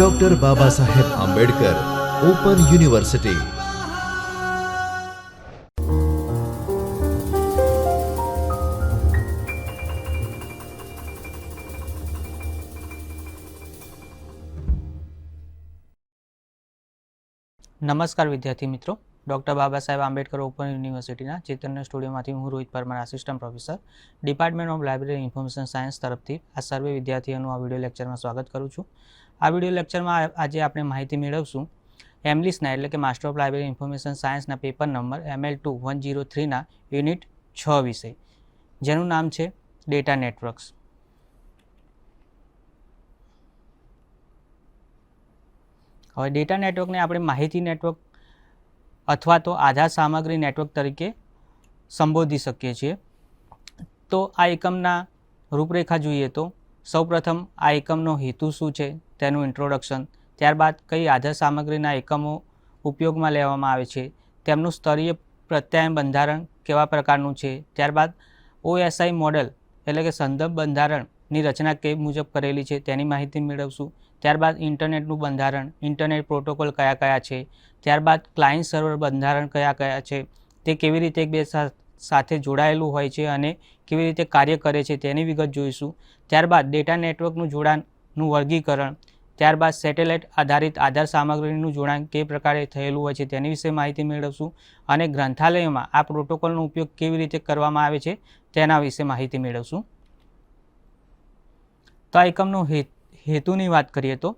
Doctor Baba Saheb Ambedkar open university નમસ્કાર વિદ્યાર્થી મિત્રો. ડૉક્ટર બાબા સાહેબ આંબેડકર ઓપન યુનિવર્સિટીના ચેતન્ય સ્ટુડિયોમાંથી હું Rohit Parmar assistant professor department of library information science તરફથી આ સર્વે વિદ્યાર્થીઓનું આ વીડિયો લેક્ચરમાં સ્વાગત કરું છું. આ વીડિયો લેક્ચરમાં આજે આપણે માહિતી મેળવશું એમલિસના, એટલે કે માસ્ટર ઓફ લાઇબ્રેરી ઇન્ફોર્મેશન સાયન્સના paper number ML two one zero થ્રીના unit છ વિષય જેનું નામ છે ડેટા નેટવર્ક્સ હવે ડેટા નેટવર્કને આપણે માહિતી નેટવર્ક અથવા તો આધાર સામગ્રી નેટવર્ક તરીકે સંબોધી શકીએ છીએ. તો આ એકમના રૂપરેખા જોઈએ તો સૌપ્રથમ આ એકમનો હેતુ શું છે તેનું ઇન્ટ્રોડક્શન ત્યારબાદ કઈ આધાર સામગ્રીના એકમો ઉપયોગમાં લેવામાં આવે છે, તેમનું સ્તરીય પ્રત્યાયન બંધારણ કેવા પ્રકારનું છે, ત્યારબાદ ઓએસઆઈ મોડેલ એટલે કે સંદર્ભ બંધારણની રચના કે મુજબ કરેલી છે તેની માહિતી મેળવશું, ત્યારબાદ ઇન્ટરનેટનું બંધારણ, ઇન્ટરનેટ પ્રોટોકોલ કયા કયા છે, ત્યારબાદ ક્લાયન્ટ સર્વર બંધારણ કયા કયા છે, તે કેવી રીતે સા- સાથે જોડાયેલું હોય છે અને કેવી રીતે કાર્ય કરે છે તેની વિગત જોઈશું. ત્યારબાદ ડેટા નેટવર્કનું જોડાણનું વર્ગીકરણ, ત્યારબાદ સેટેલાઇટ આધારિત આધાર સામગ્રીનું જોડાણ કે પ્રકારે થયેલું હોય છે તેની વિશે માહિતી મેળવશું અને ગ્રંથાલયોમાં આ પ્રોટોકોલનો ઉપયોગ કેવી રીતે કરવામાં આવે છે તેના વિશે માહિતી મેળવશું. તો આ એકમનો હેતુની વાત કરીએ તો,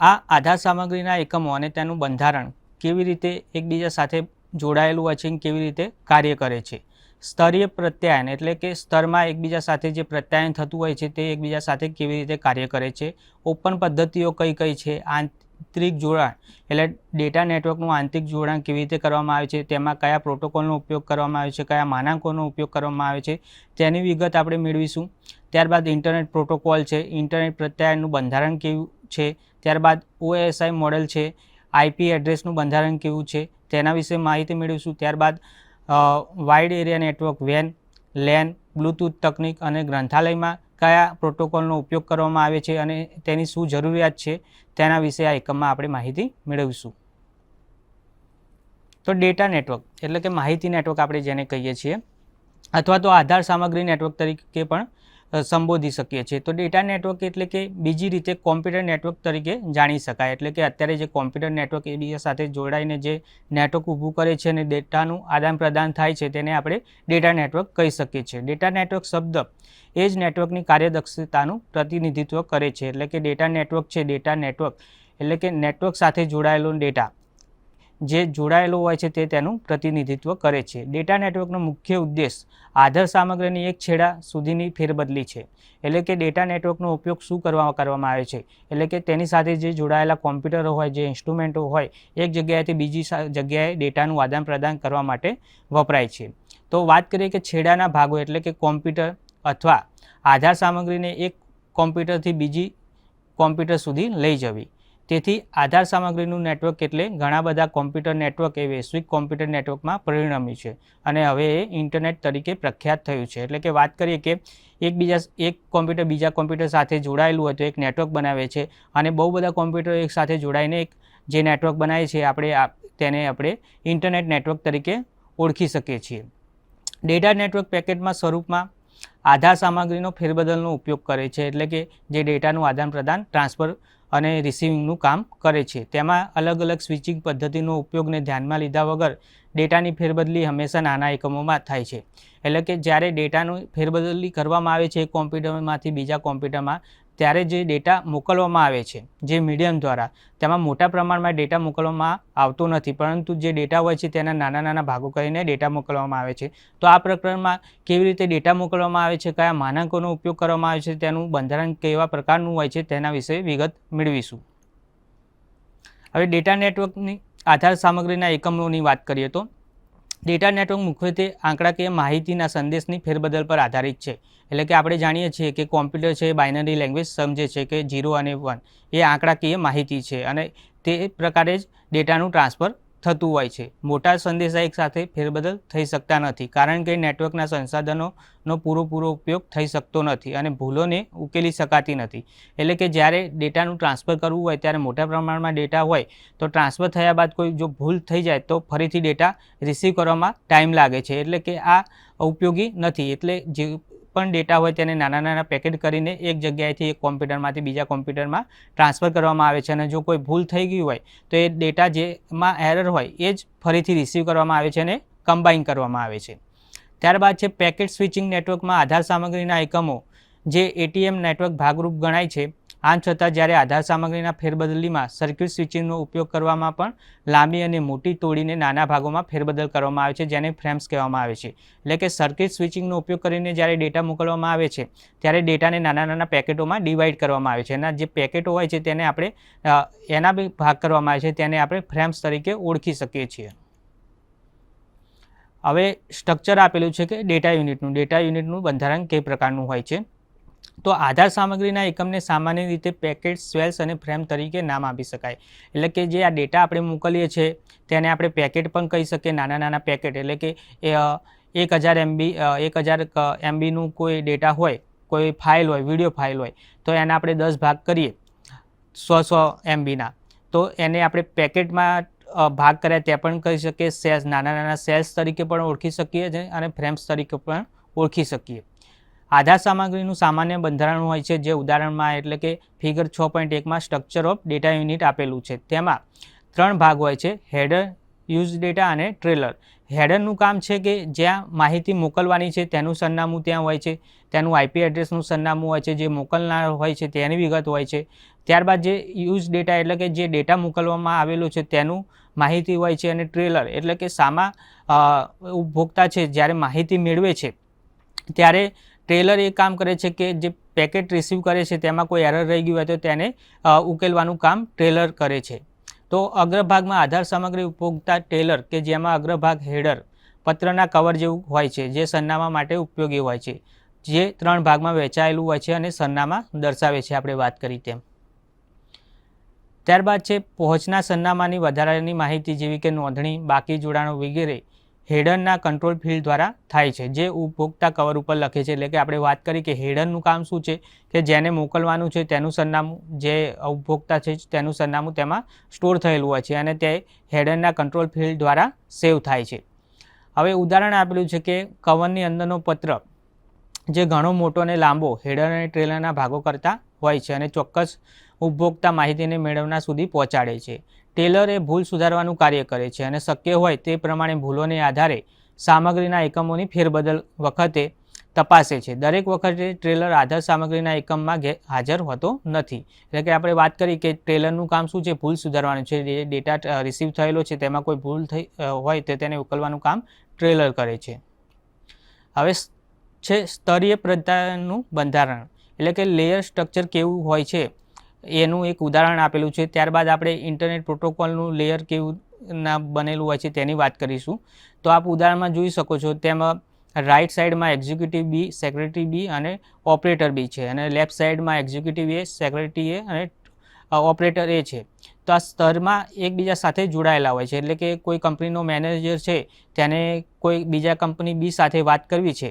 આ આધાર સામગ્રીના એકમો અને તેનું બંધારણ કેવી રીતે એકબીજા સાથે જોડાયેલું અને કેવી રીતે કાર્ય કરે છે. સ્તરીય પ્રત્યાયન એટલે કે સ્તરમાં એકબીજા સાથે જે પ્રત્યાયન થતું હોય છે તે એકબીજા સાથે કેવી રીતે કાર્ય કરે છે. ઓપન પદ્ધતિઓ કઈ કઈ છે, આંતરિક જોડાણ એટલે ડેટા નેટવર્કનું આંતરિક જોડાણ કેવી રીતે કરવામાં આવે છે, તેમાં કયા પ્રોટોકોલનો ઉપયોગ કરવામાં આવે છે, કયા માનાંકોનો ઉપયોગ કરવામાં આવે છે, તેની વિગત આપણે મેળવીશું. ત્યારબાદ ઇન્ટરનેટ પ્રોટોકોલ છે, ઇન્ટરનેટ પ્રત્યાયનનું બંધારણ કેવું છે, ત્યારબાદ ઓએસઆઈ મોડેલ છે, આઈપી એડ્રેસનું બંધારણ કેવું છે તેના વિશે માહિતી મેળવીશું. ત્યારબાદ વાઇડ એરિયા નેટવર્ક વેન લેન બ્લૂટૂથ તકનિક અને ગ્રંથાલયમાં કયા પ્રોટોકોલનો ઉપયોગ કરવામાં આવે છે અને તેની શું જરૂરિયાત છે તેના વિશે આ એકમમાં આપણે માહિતી મેળવીશું. તો ડેટા નેટવર્ક એટલે કે માહિતી નેટવર્ક આપણે જેને કહીએ છીએ, અથવા તો આધાર સામગ્રી નેટવર્ક તરીકે પણ સંબોધી શકીએ છીએ. તો ડેટા નેટવર્ક એટલે કે બીજી રીતે કોમ્પ્યુટર નેટવર્ક તરીકે જાણી શકાય. એટલે કે અત્યારે જે કોમ્પ્યુટર નેટવર્ક એકબીજા સાથે જોડાઈને જે નેટવર્ક ઊભું કરે છે અને ડેટાનું આદાન પ્રદાન થાય છે, તેને આપણે ડેટા નેટવર્ક કહી શકીએ છીએ. ડેટા નેટવર્ક શબ્દ એ જ નેટવર્કની કાર્યદક્ષતાનું પ્રતિનિધિત્વ કરે છે. એટલે કે ડેટા નેટવર્ક છે ડેટા નેટવર્ક એટલે કે નેટવર્ક સાથે જોડાયેલો ડેટા જે જોડાયેલો હોય છે તે તેનું પ્રતિનિધિત્વ કરે છે. ડેટા નેટવર્કનો મુખ્ય ઉદ્દેશ આધાર સામગ્રીની એક છેડા સુધીની ફેરબદલી છે. એટલે કે ડેટા નેટવર્કનો ઉપયોગ શું કરવા કરવામાં આવે છે? એટલે કે તેની સાથે જે જોડાયેલા કોમ્પ્યુટરો હોય, જે ઇન્સ્ટ્રુમેન્ટો હોય, એક જગ્યાએથી બીજી જગ્યાએ ડેટાનું આદાન પ્રદાન કરવા માટે વપરાય છે. તો વાત કરીએ કે છેડાના ભાગો એટલે કે કોમ્પ્યુટર અથવા આધાર સામગ્રીને એક કોમ્પ્યુટરથી બીજી કોમ્પ્યુટર સુધી લઈ જવી. તેથી આધાર સામગ્રીનું નેટવર્ક એટલે ઘણા બધા કોમ્પ્યુટર નેટવર્ક એ વૈશ્વિક કોમ્પ્યુટર નેટવર્કમાં પરિણમ્યું છે. અને હવે એ ઇન્ટરનેટ તરીકે પ્રખ્યાત થયું છે. એટલે કે વાત કરીએ કે એકબીજા એક કોમ્પ્યુટર બીજા કોમ્પ્યુટર સાથે જોડાયેલું હોય તો એક નેટવર્ક બનાવે છે. અને બહુ બધા કોમ્પ્યુટર એક સાથે જોડાઈને એક જે નેટવર્ક બનાવે છે, આપણે તેને આપણે ઇન્ટરનેટ નેટવર્ક તરીકે ઓળખી શકીએ છીએ. ડેટા નેટવર્ક પેકેટમાં સ્વરૂપમાં આધાર સામગ્રીનો ફેરબદલનો ઉપયોગ કરે છે. એટલે કે જે ડેટાનું આદાન પ્રદાન ટ્રાન્સફર અને રિસીવિંગનું કામ કરે છે. તેમાં અલગ અલગ સ્વિચિંગ પદ્ધતિનો ઉપયોગને ધ્યાનમાં લીધા વગર ડેટાની ફેરબદલી હંમેશા નાના એકમોમાં થાય છે. એટલે કે જ્યારે ડેટાનું ફેરબદલી કરવામાં આવે છે કોમ્પ્યુટરમાંથી બીજા કોમ્પ્યુટરમાં ત્યારે જે ડેટા મોકલવામાં આવે છે, જે મીડિયમ દ્વારા, તેમાં મોટા પ્રમાણમાં ડેટા મોકલવામાં આવતો નથી, પરંતુ જે ડેટા હોય છે તેના નાના નાના ભાગો કરીને ડેટા મોકલવામાં આવે છે. તો આ પ્રકરણમાં કેવી રીતે ડેટા મોકલવામાં આવે છે, કયા માનાંકોનો ઉપયોગ કરવામાં આવે છે, તેનું બંધારણ કેવા પ્રકારનું હોય છે, તેના વિશે વિગત મેળવીશું. હવે ડેટા નેટવર્કની આધાર સામગ્રીના એકમોની વાત કરીએ તો, ડેટા નેટવર્ક મુખ્યત્વે આંકડાકીય માહિતીના સંદેશની ફેરબદલ પર આધારિત છે. એટલે કે આપણે જાણીએ છીએ કે કોમ્પ્યુટર છે બાઇનરી લેંગ્વેજ સમજે છે કે ઝીરો અને વન એ આંકડાકીય માહિતી છે અને તે પ્રકારે જ ડેટાનું ટ્રાન્સફર થતું હોય છે. મોટા સંદેશા એક સાથે ફેરબદલ થઈ શકતા નથી કારણ કે નેટવર્કના સંસાધનોનો પૂરેપૂરો ઉપયોગ થઈ શકતો નથી અને ભૂલોને ઉકેલી શકાતી નથી. એટલે કે જ્યારે ડેટાનું ટ્રાન્સફર કરવું હોય ત્યારે મોટા પ્રમાણમાં ડેટા હોય તો ટ્રાન્સફર થયા બાદ કોઈ જો ભૂલ થઈ જાય તો ફરીથી ડેટા રિસીવ કરવામાં ટાઈમ લાગે છે. એટલે કે આ ઉપયોગી નથી. એટલે જે પણ ડેટા હોય તેને નાના નાના પેકેટ કરીને એક જગ્યાએથી એક કોમ્પ્યુટરમાંથી બીજા કોમ્પ્યુટરમાં ટ્રાન્સફર કરવામાં આવે છે અને જો કોઈ ભૂલ થઈ ગઈ હોય તો એ ડેટા જેમાં એરર હોય એ જ ફરીથી રિસીવ કરવામાં આવે છે અને કમ્બાઈન કરવામાં આવે છે. ત્યારબાદ છે પેકેટ સ્વિચિંગ નેટવર્કમાં આધાર સામગ્રીના એકમો જે એટીએમ નેટવર્ક ભાગરૂપ ગણાય છે. આમ છતાં જ્યારે આધાર સામગ્રીના ફેરબદલીમાં સર્કિટ સ્વિચિંગનો ઉપયોગ કરવામાં પણ લાંબી અને મોટી તોડીને નાના ભાગોમાં ફેરબદલ કરવામાં આવે છે, જેને ફ્રેમ્સ કહેવામાં આવે છે. એટલે કે સર્કિટ સ્વિચિંગનો ઉપયોગ કરીને જ્યારે ડેટા મોકલવામાં આવે છે, ત્યારે ડેટાને નાના નાના પેકેટોમાં ડિવાઈડ કરવામાં આવે છે. એના જે પેકેટો હોય છે તેને આપણે એના બી ભાગ કરવામાં આવે છે, તેને આપણે ફ્રેમ્સ તરીકે ઓળખી શકીએ છીએ. હવે સ્ટ્રક્ચર આપેલું છે કે ડેટા યુનિટનું ડેટા યુનિટનું બંધારણ કઈ પ્રકારનું હોય છે? તો આધાર સામગ્રીના એકમને સામાન્ય રીતે પેકેટ, સ્વેલ્સ અને ફ્રેમ તરીકે નામ આપી શકાય. એટલે કે જે આ ડેટા આપણે મોકલીએ છીએ, તેને આપણે પેકેટ પણ કહી શકીએ, નાના નાના પેકેટ. એટલે કે એક હજાર એમબી એક હજાર એમબીનું કોઈ ડેટા હોય, કોઈ ફાઇલ હોય, વીડિયો ફાઇલ હોય, તો એને આપણે દસ ભાગ કરીએ, સો સો એમબીના. તો એને આપણે પેકેટમાં ભાગ કર્યા તે પણ કહી શકીએ, સેલ્સ, નાના નાના સેલ્સ તરીકે પણ ઓળખી શકીએ છીએ અને ફ્રેમ્સ તરીકે પણ ઓળખી શકીએ. આધાર સામગ્રીનું સામાન્ય બંધારણ હોય છે, જે ઉદાહરણમાં એટલે કે ફિગર છ પોઈન્ટ એકમાં સ્ટ્રક્ચર ઓફ ડેટા યુનિટ આપેલું છે. તેમાં ત્રણ ભાગ હોય છે હેડર યુઝ ડેટા અને ટ્રેલર હેડરનું કામ છે કે જ્યાં માહિતી મોકલવાની છે, તેનું સરનામું ત્યાં હોય છે, તેનું આઈપી એડ્રેસનું સરનામું હોય છે, જે મોકલનાર હોય છે, તેની વિગત હોય છે. ત્યારબાદ જે યુઝ ડેટા એટલે કે જે ડેટા મોકલવામાં આવેલું છે, તેનું માહિતી હોય છે અને ટ્રેલર એટલે કે સામા ઉપભોક્તા છે, જ્યારે માહિતી મેળવે છે, ત્યારે ટ્રેલર એ કામ કરે છે કે જે પેકેટ રિસીવ કરે છે, તેમાં કોઈ એરર રહી ગયું હોય તો તેને ઉકેલવાનું કામ ટ્રેલર કરે છે. તો અગ્રભાગમાં આધાર સામગ્રી ઉપભોગતા ટ્રેલર કે જેમાં અગ્રભાગ હેડર પત્રના કવર જેવું હોય છે, જે સરનામા માટે ઉપયોગી હોય છે, જે ત્રણ ભાગમાં વહેંચાયેલું હોય છે અને સરનામા દર્શાવે છે, આપણે વાત કરી તેમ. ત્યારબાદ છે, પહોંચના સરનામાની વધારાની માહિતી જેવી કે નોંધણી, બાકી જોડાણો વગેરે હેડરના કંટ્રોલ ફિલ્ડ દ્વારા થાય છે, જે ઉપભોક્તા કવર ઉપર લખે છે. એટલે કે આપણે વાત કરી કે હેડનનું કામ શું છે, કે જેને મોકલવાનું છે તેનું સરનામું, જે ઉપભોક્તા છે તેનું સરનામું તેમાં સ્ટોર થયેલું હોય છે અને તે હેડનના કંટ્રોલ ફિલ્ડ દ્વારા સેવ થાય છે. હવે ઉદાહરણ આપેલું છે કે કવરની અંદરનો પત્ર, જે ઘણો મોટો અને લાંબો હેડર અને ટ્રેલરના ભાગો કરતા હોય છે અને ચોક્કસ ઉપભોક્તા માહિતીને મેળવનાર સુધી પહોંચાડે છે. ટેલર એ ભૂલ સુધારવાનું કાર્ય કરે છે અને શક્ય હોય તે પ્રમાણે ભૂલોને આધારે સામગ્રીના એકમોની ફેરબદલ વખતે તપાસે છે. દરેક વખતે ટ્રેલર આધાર સામગ્રીના એકમમાં હાજર હોતો નથી. એટલે કે આપણે વાત કરી કે ટ્રેલરનું કામ શું છે? ભૂલ સુધારવાનું છે. જે ડેટા રિસીવ થયેલો છે તેમાં કોઈ ભૂલ થઈ હોય તો તેને ઉકેલવાનું કામ ટ્રેલર કરે છે. હવે છે સ્તરીય પ્રદાનનું બંધારણ. એટલે કે લેયર સ્ટ્રક્ચર કેવું હોય છે? એનું એક ઉદાહરણ આપેલું છે. ત્યારબાદ આપણે ઇન્ટરનેટ પ્રોટોકોલનું લેયર કેવું ના બનેલું હોય છે તેની વાત કરીશું. તો આપ ઉદાહરણમાં જોઈ શકો છો, તેમાં રાઈટ સાઈડમાં એક્ઝિક્યુટિવ બી, સેક્રેટરી બી અને ઓપરેટર બી છે. અને લેફ્ટ સાઈડમાં એક્ઝિક્યુટિવ એ, સેક્રેટરી એ અને ઓપરેટર એ છે. તો આ સ્તરમાં એકબીજા સાથે જોડાયેલા હોય છે. એટલે કે કોઈ કંપનીનો મેનેજર છે, તેને કોઈ બીજા કંપની બી સાથે વાત કરવી છે,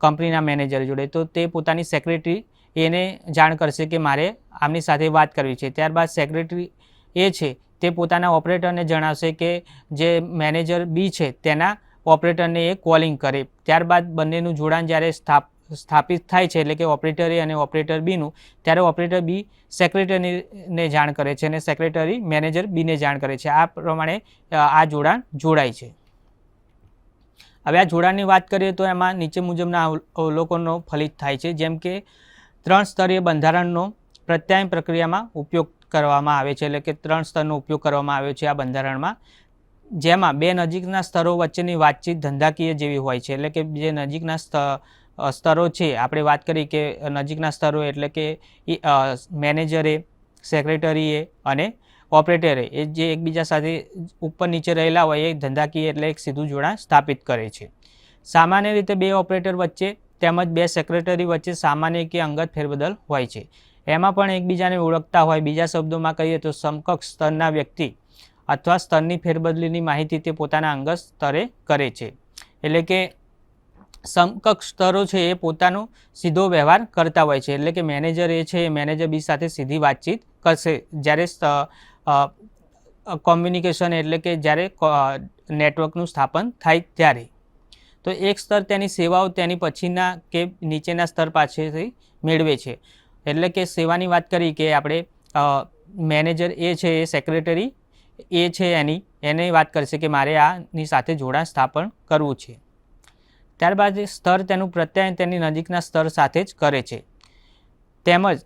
કંપનીના મેનેજર જોડે. તો તે પોતાની સેક્રેટરી એને જાણ કરશે કે મારે આમની સાથે વાત કરવી છે. ત્યારબાદ સેક્રેટરી એ છે, તે પોતાના ઓપરેટરને જણાવશે કે જે મેનેજર બી છે, તેના ઓપરેટરને એ કોલિંગ કરે. ત્યારબાદ બંનેનું જોડાણ જ્યારે સ્થાપ, સ્થાપિત થાય છે, એટલે કે ઓપરેટર એ અને ઓપરેટર બીનું ત્યારે ઓપરેટર બી સેક્રેટરીને જાણ કરે છે અને સેક્રેટરી મેનેજર બીને જાણ કરે છે. આ પ્રમાણે આ જોડાણ જોડાય છે. હવે આ જોડાણની વાત કરીએ તો એમાં નીચે મુજબના અવલ- અવલોકનો ફલિત થાય છે. જેમ કે ત્રણ સ્તરીય બંધારણનો પ્રત્યાયન પ્રક્રિયામાં ઉપયોગ કરવામાં આવે છે. એટલે કે ત્રણ સ્તરનો ઉપયોગ કરવામાં આવ્યો છે આ બંધારણમાં. જેમાં બે નજીકના સ્તરો વચ્ચેની વાતચીત ધંધાકીય જેવી હોય છે. એટલે કે જે નજીકના સ્ત- સ્તરો છે, આપણે વાત કરી કે નજીકના સ્તરો એટલે કે મેનેજરે, સેક્રેટરીએ અને ઓપરેટરે એ જે એકબીજા સાથે ઉપર નીચે રહેલા હોય એ ધંધાકીય એટલે એક સીધું જોડાણ સ્થાપિત કરે છે. સામાન્ય રીતે બે ઓપરેટર વચ્ચે તેમજ બે સેક્રેટરી વચ્ચે સામાન્ય કે અંગત ફેરબદલ હોય છે. એમાં પણ એકબીજાને ઓળખતા હોય. બીજા શબ્દોમાં કહીએ તો સમકક્ષ સ્તરના વ્યક્તિ અથવા સ્તરની ફેરબદલીની માહિતી તે પોતાના અંગત સ્તરે કરે છે. એટલે કે સમકક્ષ સ્તરો છે એ પોતાનો સીધો વ્યવહાર કરતા હોય છે. એટલે કે મેનેજર એ છે એ મેનેજર બી સાથે સીધી વાતચીત કરશે. જ્યારે કોમ્યુનિકેશન એટલે કે જ્યારે નેટવર્કનું સ્થાપન થાય ત્યારે. તો એક સ્તર તેની સેવાઓ તેની પછીના કે નીચેના સ્તર પાસેથી મેળવે છે. એટલે કે સેવાની વાત કરી કે આપણે મેનેજર એ છે, એ સેક્રેટરી એ છે એની, એને વાત કરશે કે મારે આની સાથે જોડાણ સ્થાપન કરવું છે. ત્યારબાદ સ્તર તેનું પ્રત્યાયન તેની નજીકના સ્તર સાથે જ કરે છે. તેમજ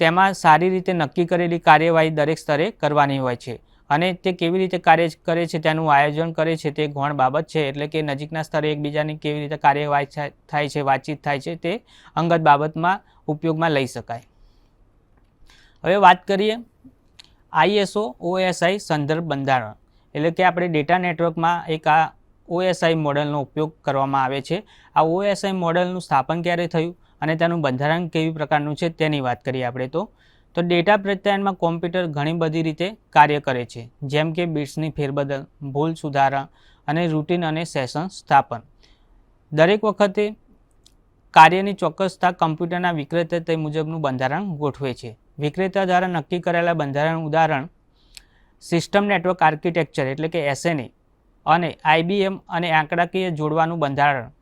તેમાં સારી રીતે નક્કી કરેલી કાર્યવાહી દરેક સ્તરે કરવાની હોય છે. અને તે કેવી રીતે કાર્ય કરે છે, તેનું આયોજન કરે છે, તે ગૌણ બાબત છે, એટલે કે નજીકના સ્તરે એકબીજાની કેવી રીતે કાર્યવાહી થાય છે, વાતચીત થાય છે, તે અંગત બાબતમાં ઉપયોગમાં લઈ શકાય. હવે વાત કરીએ આઈએસઓ ઓએસઆઈ સંદર્ભ બંધારણ. એટલે કે આપણે ડેટા નેટવર્કમાં એક આ ઓએસઆઈ મોડલનો ઉપયોગ કરવામાં આવે છે. આ ઓએસઆઈ મોડલનું સ્થાપન ક્યારે થયું અને તેનું બંધારણ કેવી પ્રકારનું છે તેની વાત કરીએ આપણે તો. તો ડેટા પ્રત્યાયનમાં કોમ્પ્યુટર ઘણી બધી રીતે કાર્ય કરે છે. જેમ કે બિટ્સની ફેરબદલ, ભૂલ સુધારા અને રૂટીન અને સેશન સ્થાપન. દરેક વખતે કાર્યની ચોક્કસતા કમ્પ્યુટરના વિક્રેતા તે મુજબનું બંધારણ ગોઠવે છે. વિક્રેતા દ્વારા નક્કી કરેલા બંધારણ ઉદાહરણ સિસ્ટમ નેટવર્ક આર્કિટેક્ચર એટલે કે એસએનએ અને આઈબીએમ અને આંકડાકીય જોડવાનું બંધારણ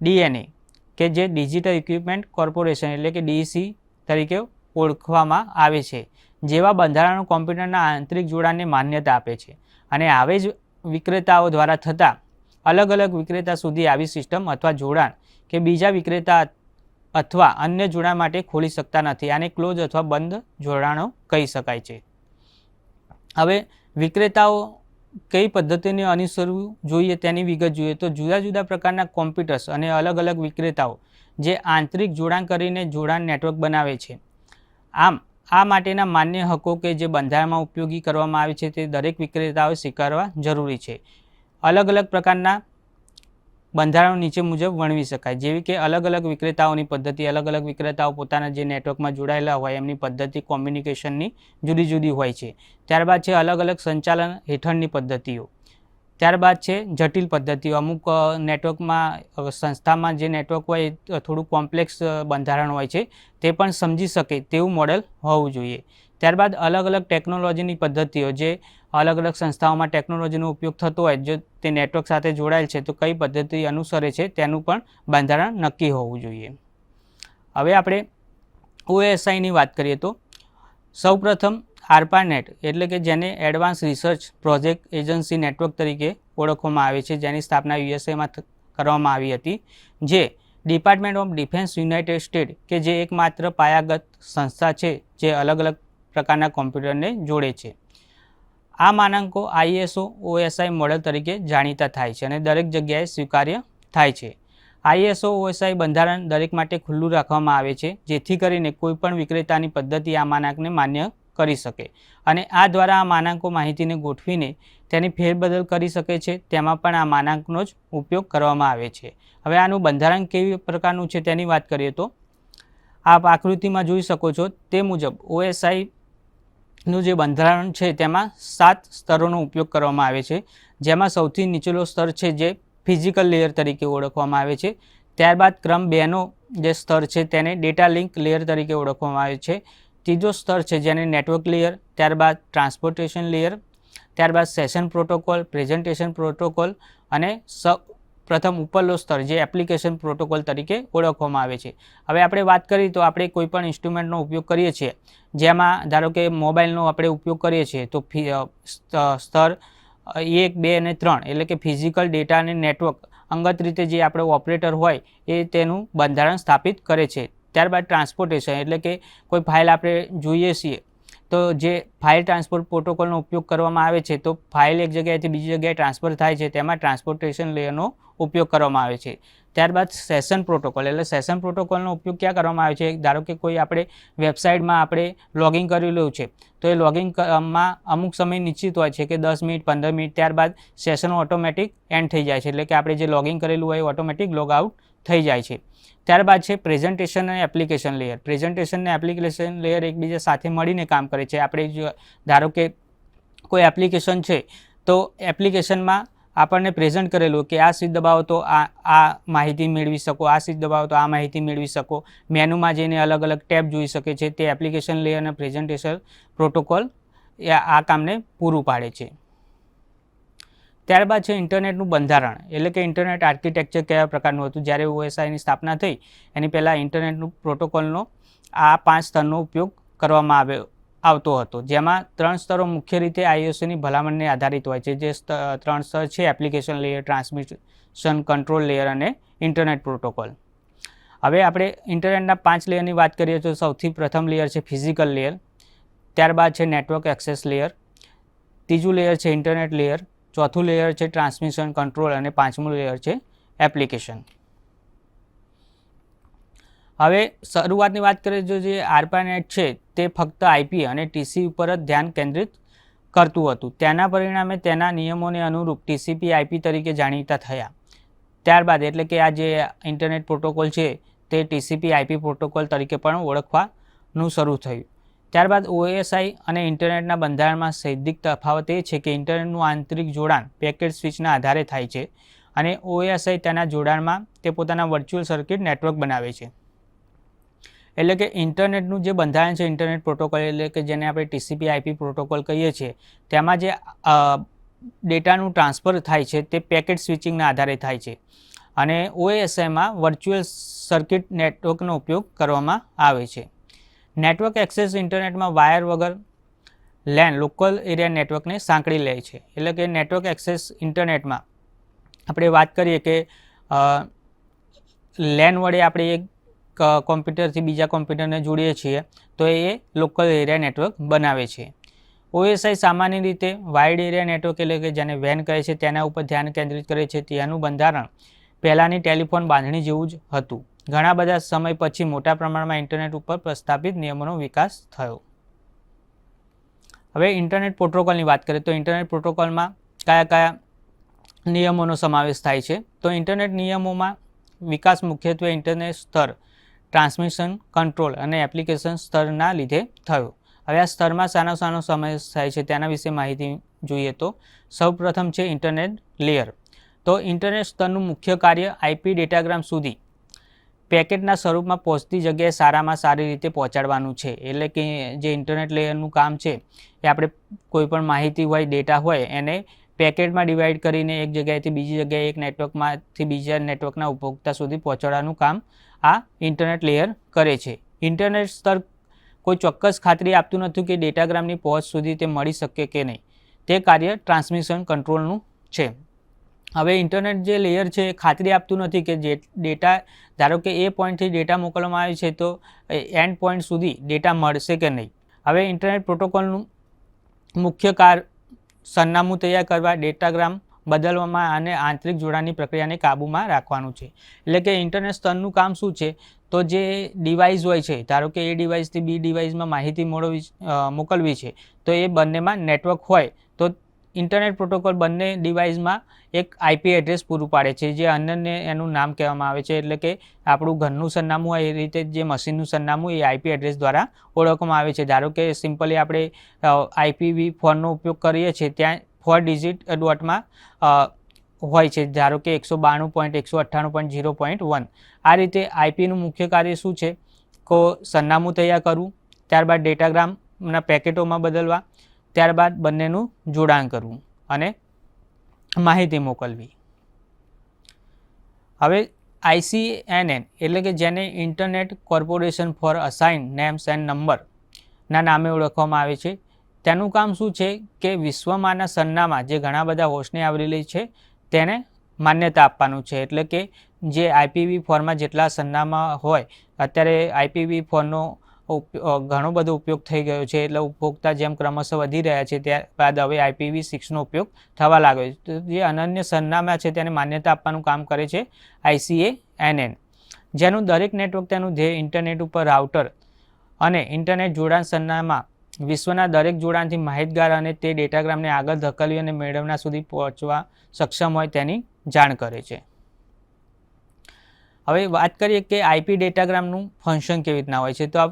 ડીએનએ કે જે ડિજિટલ ઇક્વિપમેન્ટ કોર્પોરેશન એટલે કે ડીસી તરીકે ઓળખવામાં આવે છે, જેવા બંધારણો કોમ્પ્યુટરના આંતરિક જોડાણને માન્યતા આપે છે અને આવે જ વિક્રેતાઓ દ્વારા થતા અલગ અલગ વિક્રેતા સુધી આવી સિસ્ટમ અથવા જોડાણ કે બીજા વિક્રેતા અથવા અન્ય જોડાણ માટે ખોલી શકતા નથી આને ક્લોઝ અથવા બંધ જોડાણો કહી શકાય છે. હવે વિક્રેતાઓ કઈ પદ્ધતિને અનુસરવું જોઈએ તેની વિગત જોઈએ તો જુદા જુદા પ્રકારના કોમ્પ્યુટર્સ અને અલગ અલગ વિક્રેતાઓ જે આંતરિક જોડાણ કરીને જોડાણ નેટવર્ક બનાવે છે. આમ, આ માટેના માન્ય હકો કે જે બંધારણમાં ઉપયોગી કરવામાં આવે છે તે દરેક વિક્રેતાઓએ સ્વીકારવા જરૂરી છે. અલગ અલગ પ્રકારના બંધારણો નીચે મુજબ વર્ણવી શકાય. જેવી કે અલગ અલગ વિક્રેતાઓની પદ્ધતિ, અલગ અલગ વિક્રેતાઓ પોતાના જે નેટવર્કમાં જોડાયેલા હોય એમની પદ્ધતિ કોમ્યુનિકેશનની જુદી જુદી હોય છે. ત્યારબાદ છે અલગ અલગ સંચાલન હેઠળની પદ્ધતિઓ. ત્યારબાદ છે, જટિલ પદ્ધતિઓ. અમુક નેટવર્કમાં સંસ્થામાં જે નેટવર્ક હોય થોડું કોમ્પ્લેક્સ બંધારણ હોય છે, તે પણ સમજી શકે તેવું મોડેલ હોવું જોઈએ. ત્યારબાદ અલગ અલગ ટેકનોલોજીની પદ્ધતિઓ, જે અલગ અલગ સંસ્થાઓમાં ટેકનોલોજીનો ઉપયોગ થતો હોય, જો તે નેટવર્ક સાથે જોડાયેલ છે, તો કઈ પદ્ધતિ અનુસરે છે, તેનું પણ બંધારણ નક્કી હોવું જોઈએ. હવે આપણે ઓએસઆઈની વાત કરીએ તો સૌપ્રથમ આરપાનેટ એટલે કે જેને advance research project agency network તરીકે ઓળખવામાં આવે છે, જેની સ્થાપના યુએસએમાં કરવામાં આવી હતી, જે department of defence United State કે જે એકમાત્ર પાયાગત સંસ્થા છે, જે અલગ અલગ પ્રકારના કોમ્પ્યુટરને જોડે છે. આ માનાંકો આઈએસઓ, ઓએસઆઈ મોડેલ તરીકે જાણીતા થાય છે અને દરેક જગ્યાએ સ્વીકાર્ય થાય છે. આઈએસઓ, ઓએસઆઈ બંધારણ દરેક માટે ખુલ્લું રાખવામાં આવે છે, જેથી કરીને કોઈપણ વિક્રેતાની પદ્ધતિ આ માનાંકને માન્ય કરી શકે. અને આ દ્વારા આ માનાંકો માહિતીને ગોઠવીને તેની ફેરબદલ કરી શકે છે, તેમાં પણ આ માનાંકનો જ ઉપયોગ કરવામાં આવે છે. હવે આનું બંધારણ કેવી પ્રકારનું છે તેની વાત કરીએ તો, આપ આકૃતિમાં જોઈ શકો છો, તે મુજબ ઓએસઆઈ નું જે બંધારણ છે તેમાં સાત સ્તરોનો ઉપયોગ કરવામાં આવે છે, જેમાં સૌથી નીચેલો સ્તર છે જે ફિઝિકલ લેયર તરીકે ઓળખવામાં આવે છે. ત્યારબાદ ક્રમ બેનો જે સ્તર છે તેને ડેટા લિંક લેયર તરીકે ઓળખવામાં આવે છે. ત્રીજો સ્તર છે જેને નેટવર્ક લેયર, ત્યારબાદ ટ્રાન્સપોર્ટેશન લેયર, ત્યારબાદ સેશન પ્રોટોકોલ, પ્રેઝન્ટેશન પ્રોટોકોલ અને સ પ્રથમ ઉપરલો સ્તર જે એપ્લિકેશન પ્રોટોકોલ તરીકે ઓળખવામાં આવે છે. હવે આપણે વાત કરીએ તો આપણે કોઈપણ ઇન્સ્ટ્રુમેન્ટનો ઉપયોગ કરીએ છીએ. જેમાં ધારો કે મોબાઈલનો આપણે ઉપયોગ કરીએ છીએ તો સ્તર એક, બે અને ત્રણ, એટલે કે ફિઝિકલ ડેટા અને નેટવર્ક અંગત રીતે જે આપણે ઓપરેટર હોય, એ તેનું બંધારણ સ્થાપિત કરે છે. ત્યારબાદ ટ્રાન્સપોર્ટેશન એટલે કે કોઈ ફાઇલ આપણે જોઈએ છીએ તો જે ફાઇલ ટ્રાન્સપોર્ટ પ્રોટોકોલનો ઉપયોગ કરવામાં આવે છે, તો ફાઇલ એક જગ્યાએથી બીજી જગ્યાએ ટ્રાન્સફર થાય છે, તેમાં ટ્રાન્સપોર્ટેશન લેયરનો ઉપયોગ કરવામાં આવે છે. ત્યારબાદ સેશન પ્રોટોકોલ એટલે સેશન પ્રોટોકોલનો ઉપયોગ ક્યાં કરવામાં આવે છે? ધારો કે કોઈ આપણે વેબસાઇટમાં આપણે લોગિન કરેલું છે, તો એ લોગિંગમાં અમુક સમય નિશ્ચિત હોય છે કે દસ મિનિટ, પંદર મિનિટ, ત્યારબાદ સેશન ઓટોમેટિક એન્ડ થઈ જાય છે, એટલે કે આપણે જે લોગિન કરેલું હોય એ ઓટોમેટિક લોગ આઉટ થઈ જાય છે. ત્યારબાદ છે પ્રેઝન્ટેશન અને એપ્લિકેશન લેયર પ્રેઝન્ટેશન અને એપ્લિકેશન લેયર એકબીજા સાથે મળીને કામ કરે છે. આપણે જો, ધારો કે કોઈ એપ્લિકેશન છે, તો એપ્લિકેશનમાં આપણને પ્રેઝન્ટ કરેલું કે આ સ્વિચ દબાવો તો આ આ માહિતી મેળવી શકો, આ સ્વિચ દબાવો તો આ માહિતી મેળવી શકો. મેનુમાં જઈને અલગ અલગ ટેબ જોઈ શકે છે. તે એપ્લિકેશન લેયરના પ્રેઝન્ટેશન પ્રોટોકોલ એ આ કામને પૂરું પાડે છે. ત્યારબાદ છે ઇન્ટરનેટનું બંધારણ. એટલે કે ઇન્ટરનેટ આર્કિટેક્ચર કયા પ્રકારનું હતું? જ્યારે ઓએસઆઈની સ્થાપના થઈ, એની પહેલાં ઇન્ટરનેટનું પ્રોટોકોલનો આ પાંચ સ્તરનો ઉપયોગ કરવામાં આવ્યો આવતો હતો. જેમાં ત્રણ સ્તરો મુખ્ય રીતે આઈઓસીની ભલામણને આધારિત હોય છે. જે ત્રણ સ્તર છે, application layer, transmission control layer અને ઇન્ટરનેટ પ્રોટોકોલ. હવે આપણે ઇન્ટરનેટના પાંચ લેયરની વાત કરીએ તો સૌથી પ્રથમ લેયર છે ફિઝિકલ લેયર. ત્યારબાદ છે નેટવર્ક એક્સેસ લેયર. ત્રીજું લેયર છે ઇન્ટરનેટ લેયર. ચોથું લેયર છે ટ્રાન્સમિશન કંટ્રોલ અને પાંચમું લેયર છે એપ્લિકેશન હવે શરૂઆતની વાત કરીએ તો જે આરપાનેટ છે તે ફક્ત આઈપી અને ટીસી ઉપર જ ધ્યાન કેન્દ્રિત કરતું હતું. તેના પરિણામે તેના નિયમોને અનુરૂપ ટીસીપી આઈપી તરીકે જાણીતા થયા. ત્યારબાદ એટલે કે આ જે ઇન્ટરનેટ પ્રોટોકોલ છે તે ટીસીપી આઈપી પ્રોટોકોલ તરીકે પણ ઓળખવાનું શરૂ થયું. ત્યારબાદ ઓએસઆઈ અને ઇન્ટરનેટના બંધારણમાં સૈદ્ધિક તફાવત એ છે કે ઇન્ટરનેટનું આંતરિક જોડાણ પેકેટ સ્વિચના આધારે થાય છે અને ઓએસઆઈ તેના જોડાણમાં તે પોતાના વર્ચ્યુઅલ સર્કિટ નેટવર્ક બનાવે છે. એટલે કે ઇન્ટરનેટનું જે બંધારણ છે, ઇન્ટરનેટ પ્રોટોકોલ એટલે કે જેને આપણે ટીસીપી આઈપી પ્રોટોકોલ કહીએ છીએ, તેમાં જે ડેટાનું ટ્રાન્સફર થાય છે તે પેકેટ સ્વિચિંગના આધારે થાય છે અને ઓએસઆઈમાં વર્ચ્યુઅલ સર્કિટ નેટવર્કનો ઉપયોગ કરવામાં આવે છે. નેટવર્ક એક્સેસ ઇન્ટરનેટમાં વાયર વગર લેન લોકલ એરિયા નેટવર્કને સાંકળી લે છે. એટલે કે નેટવર્ક એક્સેસ ઇન્ટરનેટમાં આપણે વાત કરીએ કે લેન વડે આપણે એક કોમ્પ્યુટરથી બીજા કોમ્પ્યુટરને જોડીએ છીએ, તો એ લોકલ એરિયા નેટવર્ક બનાવે છે. ઓએસઆઈ સામાન્ય રીતે વાઇડ એરિયા નેટવર્ક એટલે કે જેને વેન કહે છે, તેના ઉપર ધ્યાન કેન્દ્રિત કરે છે તેનું બંધારણ પહેલાંની ટેલિફોન બાંધણી જેવું જ હતું. ઘણા બધા સમય પછી મોટા પ્રમાણમાં ઇન્ટરનેટ ઉપર પ્રસ્થાપિત નિયમોનો વિકાસ થયો. હવે ઇન્ટરનેટ પ્રોટોકોલની વાત કરીએ તો ઇન્ટરનેટ પ્રોટોકોલમાં કયા કયા નિયમોનો સમાવેશ થાય છે? તો ઇન્ટરનેટ નિયમોમાં વિકાસ મુખ્યત્વે ઇન્ટરનેટ સ્તર, ટ્રાન્સમિશન, કંટ્રોલ અને એપ્લિકેશન સ્તરના લીધે થયો. હવે આ સ્તરમાં સાનો સાનો સમાવેશ થાય છે. તેના વિશે માહિતી જોઈએ તો સૌપ્રથમ છે ઇન્ટરનેટ લેયર. તો ઇન્ટરનેટ સ્તરનું મુખ્ય કાર્ય આઈપી ડેટાગ્રામ સુધી પેકેટના સ્વરૂપમાં પહોંચતી જગ્યાએ સારામાં સારી રીતે પહોંચાડવાનું છે. એટલે કે જે ઇન્ટરનેટ લેયરનું કામ છે, એ આપણે કોઈ પણ માહિતી હોય, ડેટા હોય, એને પેકેટમાં ડિવાઈડ કરીને એક જગ્યાએથી બીજી જગ્યાએ, એક નેટવર્કમાંથી બીજા નેટવર્કના ઉપભોક્તા સુધી પહોંચાડવાનું કામ આ ઇન્ટરનેટ લેયર કરે છે. ઇન્ટરનેટ સ્તર કોઈ ચોક્કસ ખાતરી આપતું નથી કે ડેટાગ્રામની પહોંચ સુધી તે મળી શકે કે નહીં. તે કાર્ય ટ્રાન્સમિશન કંટ્રોલનું છે. હવે ઇન્ટરનેટ જે લેયર છે, એ ખાતરી આપતું નથી કે જે ડેટા ધારો કે એ પોઈન્ટથી ડેટા મોકલવામાં આવે છે, તો એન્ડ પોઈન્ટ સુધી ડેટા મળશે કે નહીં? હવે ઇન્ટરનેટ પ્રોટોકોલનું મુખ્ય કાર, સરનામું તૈયાર કરવા ડેટાગ્રામ બદલવામાં અને આંતરિક જોડાણની પ્રક્રિયાને કાબૂમાં રાખવાનું છે. એટલે કે ઇન્ટરનેટ સ્તરનું કામ શું છે? તો જે ડિવાઇસ હોય છે, ધારો કે એ ડિવાઇસથી બી ડિવાઇસમાં માહિતી મોકલવી છે, તો એ બંનેમાં નેટવર્ક હોય ઇન્ટરનેટ પ્રોટોકોલ બંને ડિવાઇસમાં એક આઈપી એડ્રેસ પૂરું પાડે છે, જે અન્યને એનું નામ કહેવામાં આવે છે. એટલે કે આપણું ઘરનું સરનામું હોય એ રીતે જે મશીનનું સરનામું, એ આઈપી એડ્રેસ દ્વારા ઓળખવામાં આવે છે. ધારો કે સિમ્પલી આપણે આઈપીવી ફોનનો ઉપયોગ કરીએ છીએ, ત્યાં ફોર ડિજિટ ડોટમાં હોય છે. ધારો કે એકસો બાણું પોઈન્ટ, એકસો અઠ્ઠાણું પોઈન્ટ, ઝીરો પોઈન્ટ વન. આ રીતે આઈપીનું મુખ્ય કાર્ય શું છે? કો સરનામું તૈયાર કરવું, ત્યારબાદ ડેટાગ્રામના પેકેટોમાં બદલવા ત્યારબાદ બંનેનું જોડાણ કરવું અને માહિતી મોકલવી. હવે આઈસીએનએન એટલે કે જેને internet corporation for assign names and નંબરના નામે ઓળખવામાં આવે છે તેનું કામ શું છે કે વિશ્વમાંના સરનામા જે ઘણા બધા હોસ્ટને આવરેલી છે તેને માન્યતા આપવાનું છે. એટલે કે જે આઈપીવી ફોરમાં જેટલા સરનામા હોય અત્યારે આઈપીવી અ, ઘણો બધો ઉપયોગ થઈ ગયો છે. એટલે ઉપભોક્તા જેમ ક્રમશઃ વધી રહ્યા છે ત્યારબાદ હવે આઈપીવી સિક્સનો ઉપયોગ થવા લાગ્યો છે. તો જે અનન્ય સરનામા છે તેને માન્યતા આપવાનું કામ કરે છે આઈસીએ એનએન જેનું દરેક નેટવર્ક તેનું ધ્યેય ઇન્ટરનેટ ઉપર રાઉટર અને ઇન્ટરનેટ જોડાણ સરનામા વિશ્વના દરેક જોડાણથી માહિતગાર અને તે ડેટાગ્રામને આગળ ધકેલવી અને મેળવના સુધી પહોંચવા સક્ષમ હોય તેની જાણ કરે છે. હવે વાત કરીએ કે આઈપી ડેટાગ્રામનું ફંક્શન કેવી રીતના હોય છે? તો આ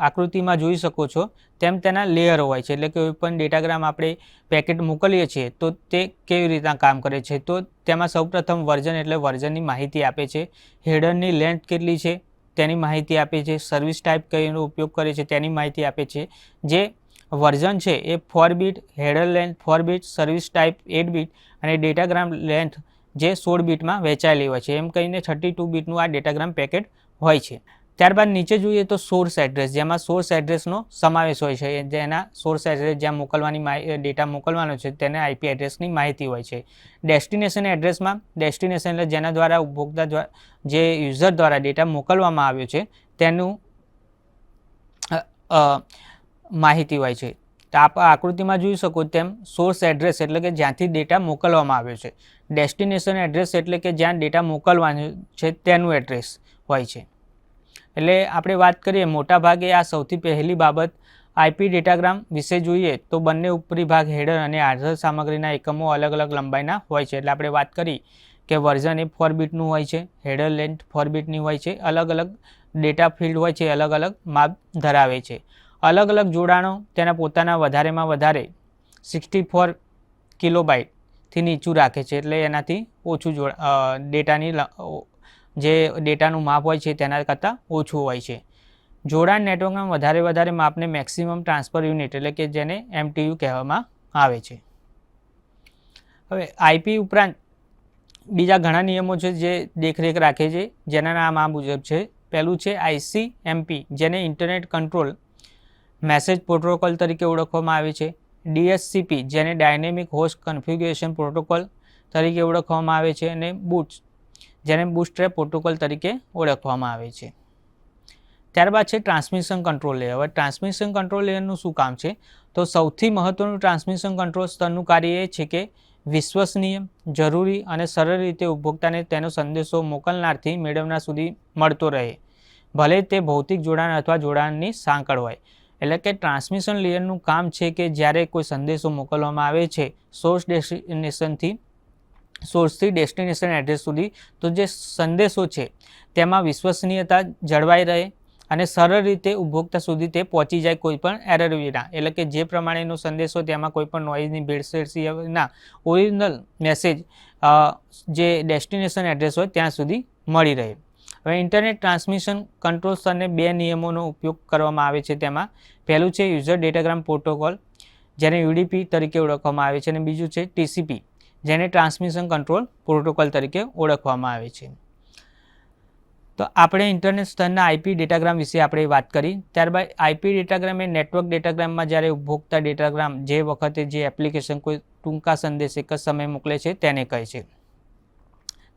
આકૃતિમાં જોઈ શકો છો. તેમ તેના લેયર હોય છે. એટલે કે કોઈ પણ ડેટાગ્રામ આપણે પેકેટ મોકલીએ છીએ, તો તે કેવી રીતના કામ કરે છે? તો તેમાં સૌપ્રથમ વર્ઝન એટલે વર્ઝનની માહિતી આપે છે. હેડરની લેન્થ કેટલી છે? તેની માહિતી આપે છે. સર્વિસ ટાઈપ કઈનો ઉપયોગ કરે છે, તેની માહિતી આપે છે. જે વર્ઝન છે, એ four bit header length four bit service type eight bit અને ડેટાગ્રામ લેન્થ જે સોળ બીટમાં વહેંચાયેલી હોય છે. એમ કહીને થર્ટી ટુ બીટનું આ ડેટાગ્રામ પેકેટ હોય છે. ત્યારબાદ નીચે જોઈએ તો સોર્સ એડ્રેસ જેમાં સોર્સ એડ્રેસનો સમાવેશ હોય છે. જેના સોર્સ એડ્રેસ જ્યાં મોકલવાની ડેટા મોકલવાનો છે, તેને આઈપી એડ્રેસની માહિતી હોય છે. ડેસ્ટિનેશન એડ્રેસમાં ડેસ્ટિનેશન એટલે જેના દ્વારા ઉપભોક્તા દ્વારા, જે યુઝર દ્વારા ડેટા મોકલવામાં આવ્યો છે, તેનું માહિતી હોય છે. તો આપ આકૃતિમાં જોઈ શકો તેમ સોર્સ એડ્રેસ એટલે કે જ્યાંથી ડેટા મોકલવામાં આવ્યો છે. ડેસ્ટિનેશન એડ્રેસ એટલે કે જ્યાં ડેટા મોકલવાનું છે, તેનું એડ્રેસ હોય છે. એટલે આપણે વાત કરીએ મોટા ભાગે આ સૌથી પહેલી બાબત આઈપી ડેટાગ્રામ વિશે જોઈએ તો બંને ઉપરી ભાગ હેડર અને આધાર સામગ્રીના એકમો અલગ અલગ લંબાઈના હોય છે. એટલે આપણે વાત કરી કે વર્ઝન એ ફોર બીટનું હોય છે, હેડર લેન્થ ફોર બીટની હોય છે, અલગ અલગ ડેટા ફિલ્ડ હોય છે, અલગ અલગ માપ ધરાવે છે. અલગ અલગ જોડાણો તેના પોતાના વધારેમાં વધારે સિક્સટી ફોર કિલોબાઇટથી નીચું રાખે છે. એટલે એનાથી ઓછું ડેટાની જે ડેટાનું માપ હોય છે તેના કરતાં ઓછું હોય છે. જોડાણ નેટવર્કમાં વધારે વધારે માપને મેક્સિમમ ટ્રાન્સફર યુનિટ એટલે કે જેને એમટીયુ કહેવામાં આવે છે. હવે આઈપી ઉપરાંત બીજા ઘણા નિયમો છે જે દેખરેખ રાખે છે, જેના નામ આ મુજબ છે. પહેલું છે આઈસીએમપી જેને ઇન્ટરનેટ કંટ્રોલ મેસેજ પ્રોટોકોલ તરીકે ઓળખવામાં આવે છે. ડીએસસીપી જેને ડાયનેમિક હોસ્ટ કન્ફિગ્યુરેશન પ્રોટોકોલ તરીકે ઓળખવામાં આવે છે અને બૂટ્સ જેને બૂસ્ટ્રેપ પ્રોટોકોલ તરીકે ઓળખવામાં આવે છે. ત્યારબાદ છે ટ્રાન્સમિશન કંટ્રોલ લેયર હવે ટ્રાન્સમિશન કંટ્રોલ લેયરનું શું કામ છે? તો સૌથી મહત્ત્વનું ટ્રાન્સમિશન કંટ્રોલ સ્તરનું કાર્ય એ છે કે વિશ્વસનીય, જરૂરી અને સરળ રીતે ઉપભોક્તાને તેનો સંદેશો મોકલનારથી મેળવનાર સુધી મળતો રહે. ભલે તે ભૌતિક જોડાણ અથવા જોડાણની સાંકળ હોય. એટલે કે ટ્રાન્સમિશન લેયરનું કામ છે કે જ્યારે કોઈ સંદેશો મોકલવામાં આવે છે સોર્સ ડેસ્ટિનેશનથી સોર્સથી ડેસ્ટિનેશન એડ્રેસ સુધી. તો જે સંદેશો છે, તેમાં વિશ્વસનીયતા જળવાઈ રહે અને સરળ રીતે ઉપભોક્તા સુધી તે પહોંચી જાય કોઈ પણ એરર વિના. એટલે કે જે પ્રમાણેનો સંદેશો તેમાં કોઈ પણ નોઇઝની ભેળસેળ વિના ઓરિજિનલ મેસેજ જે ડેસ્ટિનેશન એડ્રેસ હોય ત્યાં સુધી મળી રહે. હવે ઇન્ટરનેટ ટ્રાન્સમિશન કંટ્રોલ સ્તરને બે નિયમોનો ઉપયોગ કરવામાં આવે છે તેમાં. પહેલું છે યુઝર ડેટાગ્રામ પ્રોટોકોલ જેને યુડીપી તરીકે ઓળખવામાં આવે છે અને બીજું છે ટીસીપી જેને ટ્રાન્સમિશન કંટ્રોલ પ્રોટોકોલ તરીકે ઓળખવામાં આવે છે. તો આપણે ઇન્ટરનેટ સ્તરના આઈપી ડેટાગ્રામ વિશે આપણે વાત કરી. ત્યારબાદ આઈપી ડેટાગ્રામ એ નેટવર્ક ડેટાગ્રામમાં જ્યારે ઉપભોક્તા ડેટાગ્રામ જે વખતે જે એપ્લિકેશન કોઈ ટૂંકા સંદેશ એક જ સમયે મોકલે છે તેને કહે છે.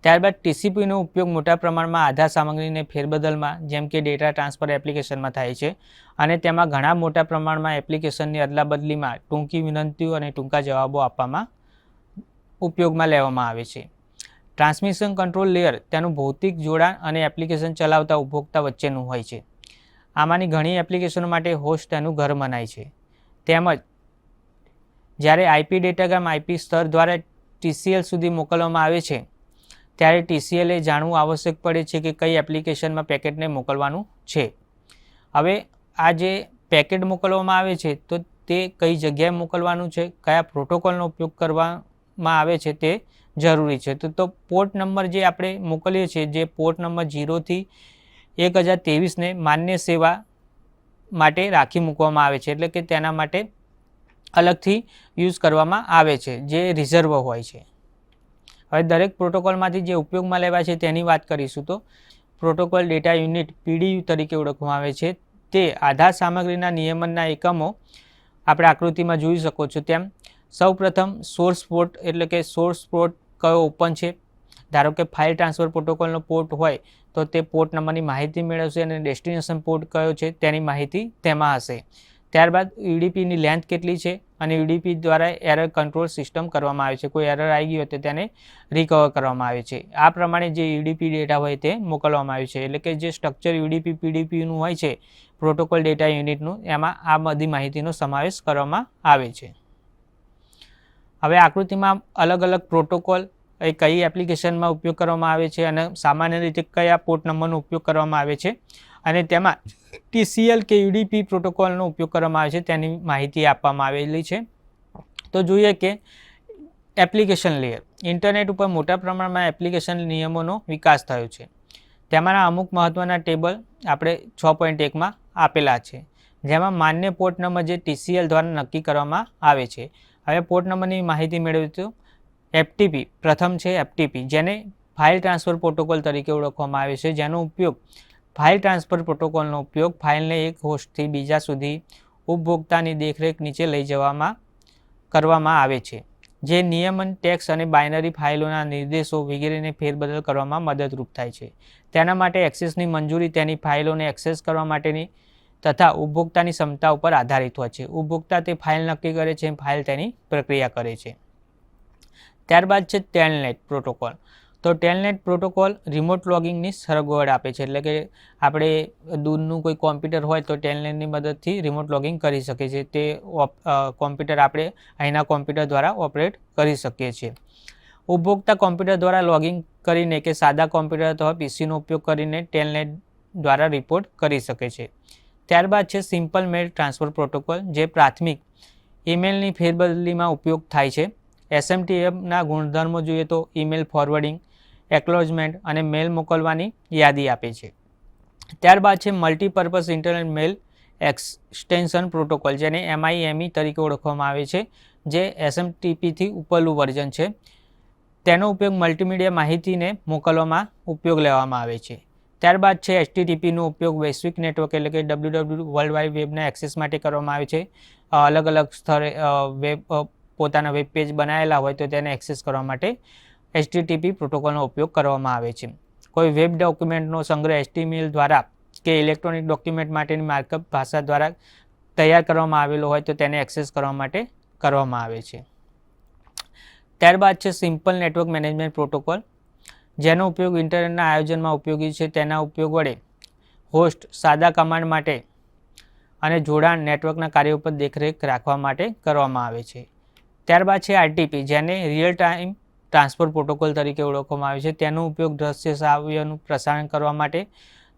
ત્યારબાદ ટીસીપીનો ઉપયોગ મોટા પ્રમાણમાં આધાર સામગ્રીને ફેરબદલમાં જેમ કે ડેટા ટ્રાન્સફર એપ્લિકેશનમાં થાય છે અને તેમાં ઘણા મોટા પ્રમાણમાં એપ્લિકેશનની અદલાબદલીમાં ટૂંકી વિનંતીઓ અને ટૂંકા જવાબો આપવામાં ઉપયોગમાં લેવામાં આવે છે. ટ્રાન્સમિશન કંટ્રોલ લેયર તેનું ભૌતિક જોડાણ અને એપ્લિકેશન ચલાવતા ઉપભોક્તા વચ્ચેનું હોય છે. આમાંની ઘણી એપ્લિકેશનો માટે હોસ્ટ તેનું ઘર મનાય છે. તેમજ, જ્યારે આઈપી ડેટાગ્રામ આઈપી સ્તર દ્વારા ટીસીએલ સુધી મોકલવામાં આવે છે, ત્યારે ટીસીએલે જાણવું આવશ્યક પડે છે કે કઈ એપ્લિકેશનમાં પેકેટને મોકલવાનું છે. હવે, આ જે પેકેટ મોકલવામાં આવે છે, તો તે કઈ જગ્યાએ મોકલવાનું છે, કયા પ્રોટોકોલનો ઉપયોગ કરવામાં આવે છે તે જરૂરી છે. તો તો પોર્ટ નંબર જે આપણે મોકલીએ છીએ, જે પોર્ટ નંબર જીરોથી એક હજાર ત્રેવીસને માન્ય સેવા માટે રાખી મૂકવામાં આવે છે, એટલે કે તેના માટે અલગથી યુઝ કરવામાં આવે છે, જે રિઝર્વ હોય છે. હવે દરેક પ્રોટોકોલમાંથી જે ઉપયોગમાં લેવાય છે તેની વાત કરીશું તો પ્રોટોકોલ ડેટા યુનિટ પીડીયુ તરીકે ઓળખવામાં આવે છે. તે આધાર સામગ્રીના નિયમનના એકમો આપણે આકૃતિમાં જોઈ શકો છો તેમ સૌપ્રથમ સોર્સ પોર્ટ એટલે કે સોર્સ પોર્ટ કયો ઓપન છે? ધારો કે ફાઇલ ટ્રાન્સફર પ્રોટોકોલનો પોર્ટ હોય, તો તે પોર્ટ નંબરની માહિતી મેળવશે અને ડેસ્ટિનેશન પોર્ટ કયો છે તેની માહિતી તેમાં હશે. ત્યારબાદ યુડીપીની લેન્થ કેટલી છે? અને યુડીપી દ્વારા એરર કંટ્રોલ સિસ્ટમ કરવામાં આવે છે. કોઈ એરર આવી ગઈ હોય તો તેને રિકવર કરવામાં આવે છે. આ પ્રમાણે જે યુડીપી ડેટા હોય તે મોકલવામાં આવ્યું છે. એટલે કે જે સ્ટ્રક્ચર યુડીપી પીડીપીનું હોય છે પ્રોટોકોલ ડેટા યુનિટનું એમાં આ બધી માહિતીનો સમાવેશ કરવામાં આવે છે. હવે આકૃતિમાં અલગ અલગ પ્રોટોકોલ એ કઈ એપ્લિકેશનમાં ઉપયોગ કરવામાં આવે છે અને સામાન્ય રીતે કયા પોર્ટ નંબરનો ઉપયોગ કરવામાં આવે છે અને તેમાં ટીસીએલ કે યુડીપી પ્રોટોકોલનો ઉપયોગ કરવામાં આવે છે તેની માહિતી આપવામાં આવેલી છે. તો જોઈએ કે એપ્લિકેશન લેયર. ઇન્ટરનેટ ઉપર મોટા પ્રમાણમાં એપ્લિકેશન નિયમોનો વિકાસ થયો છે. તેમાંના અમુક મહત્ત્વના ટેબલ આપણે છ પોઈન્ટ એકમાં આપેલા છે. જેમાં માન્ય પોર્ટ નંબર જે ટીસીએલ દ્વારા નક્કી કરવામાં આવે છે. હવે પોર્ટ નંબરની માહિતી મેળવીશું એફટીપી પ્રથમ છે એફટીપી જેને ફાઇલ ટ્રાન્સફર પ્રોટોકોલ તરીકે ઓળખવામાં આવે છે. જેનો ઉપયોગ ફાઇલ ટ્રાન્સફર પ્રોટોકોલનો ઉપયોગ ફાઇલને એક હોસ્ટથી બીજા સુધી ઉપભોક્તાની દેખરેખ નીચે લઈ જવામાં, કરવામાં આવે છે. જે નિયમન ટેક્સ અને બાઇનરી ફાઇલોના નિર્દેશો વગેરેને ફેરબદલ કરવામાં મદદરૂપ થાય છે. તેના માટે એક્સેસની મંજૂરી તેની ફાઇલોને એક્સેસ કરવા માટેની તથા ઉપભોક્તાની ક્ષમતા ઉપર આધારિત હોય છે. ઉપભોક્તા તે ફાઇલ નક્કી કરે છે, ફાઇલ તેની પ્રક્રિયા કરે છે. ત્યારબાદ છે ટેલનેટ પ્રોટોકોલ. તો ટેલનેટ પ્રોટોકોલ રિમોટ લોગિંગની સગવડ આપે છે. એટલે કે આપણે દૂરનું કોઈ કોમ્પ્યુટર હોય તો ટેલનેટની મદદથી રિમોટ લોગિંગ કરી શકીએ છીએ. તે કોમ્પ્યુટર આપણે અહીંના કોમ્પ્યુટર દ્વારા ઓપરેટ કરી શકીએ છીએ. ઉપભોક્તા કોમ્પ્યુટર દ્વારા લોગિંગ કરીને કે સાદા કોમ્પ્યુટર અથવા પીસીનો ઉપયોગ કરીને ટેલનેટ દ્વારા રિપોર્ટ કરી શકે છે. ત્યારબાદ છે સિમ્પલ મેલ ટ્રાન્સફર પ્રોટોકોલ, જે પ્રાથમિક ઈમેલની ફેરબદલીમાં ઉપયોગ થાય છે. એસએમટીએમના ગુણધર્મો જોઈએ તો ઈમેલ ફોરવર્ડિંગ એકલોજમેન્ટ અને મેલ મોકલવાની યાદી આપે છે. ત્યારબાદ છે multipurpose internet mail extension protocol, જેને એમઆઈએમઈ તરીકે ઓળખવામાં આવે છે, જે એસએમટીપીથી ઉપરનું વર્ઝન છે. તેનો ઉપયોગ મલ્ટીમીડિયા માહિતીને મોકલવામાં ઉપયોગ લેવામાં આવે છે. ત્યારબાદ છે એચટીટીપીનો ઉપયોગ વૈશ્વિક નેટવર્ક એટલે કે ડબલ્યુ ડબલ્યુ વર્લ્ડ વાઇડ વેબના એક્સેસ માટે કરવામાં આવે છે. અલગ અલગ સ્થળે વેબ પોતાના વેબ પેજ બનાવેલા હોય તો તેને એક્સેસ કરવા માટે એચટીટીપી પ્રોટોકોલનો ઉપયોગ કરવામાં આવે છે. કોઈ વેબ ડોક્યુમેન્ટનો સંગ્રહ એચટીએમએલ દ્વારા કે ઇલેક્ટ્રોનિક ડોક્યુમેન્ટ માટેની માર્કઅપ ભાષા દ્વારા તૈયાર કરવામાં આવેલો હોય તો તેને એક્સેસ કરવા માટે કરવામાં આવે છે. ત્યારબાદ છે સિમ્પલ નેટવર્ક મેનેજમેન્ટ પ્રોટોકોલ. જેનો ઉપયોગ ઇન્ટરનેટના આયોજનમાં ઉપયોગી છે તેના ઉપયોગ વડે હોસ્ટ સાદા કમાન્ડ માટે અને જોડાણ નેટવર્કના કાર્યો પર દેખરેખ રાખવા માટે કરવામાં આવે છે. ત્યારબાદ છે આરટીપી, જેને રિયલ ટાઈમ ટ્રાન્સફર પ્રોટોકોલ તરીકે ઓળખવામાં આવે છે. તેનો ઉપયોગ દ્રશ્ય શ્રાવ્યનું પ્રસારણ કરવા માટે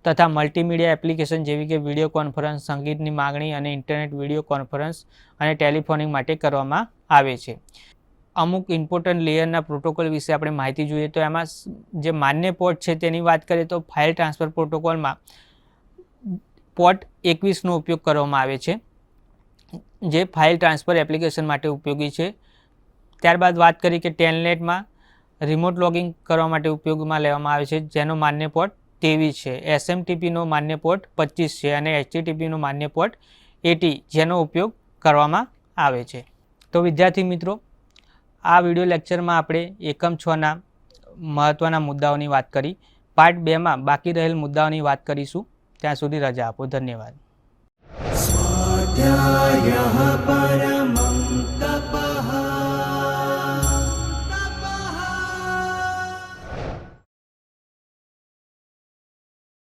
તથા મલ્ટીમીડિયા એપ્લિકેશન જેવી કે વીડિયો કોન્ફરન્સ સંગીતની માગણી અને ઇન્ટરનેટ વીડિયો કોન્ફરન્સ અને ટેલિફોનિંગ માટે કરવામાં આવે છે. અમુક ઇમ્પોર્ટન્ટ લેયરના પ્રોટોકોલ વિશે આપણે માહિતી જોઈએ તો એમાં જે માન્ય પોર્ટ છે તેની વાત કરીએ તો ફાઇલ ટ્રાન્સફર પ્રોટોકોલમાં પોર્ટ એકવીસનો ઉપયોગ કરવામાં આવે છે. જે ફાઇલ ટ્રાન્સફર એપ્લિકેશન માટે ઉપયોગી છે. ત્યારબાદ વાત કરી કે ટેનલેટમાં રિમોટ લોગિંગ કરવા માટે ઉપયોગમાં લેવામાં આવે છે. જેનો માન્ય પોર્ટ ત્રેવીસ છે. એસએમટીપીનો માન્ય પોર્ટ પચીસ છે અને એચટીટીપીનો માન્ય પોર્ટ એટી જેનો ઉપયોગ કરવામાં આવે છે. તો વિદ્યાર્થી મિત્રો આ વિડિયો લેક્ચરમાં આપણે એકમ છના મહત્ત્વના મુદ્દાઓની વાત કરી. પાર્ટ બેમાં બાકી રહેલ મુદ્દાઓની વાત કરીશું. ત્યાં સુધી રજા આપો. ધન્યવાદ. પર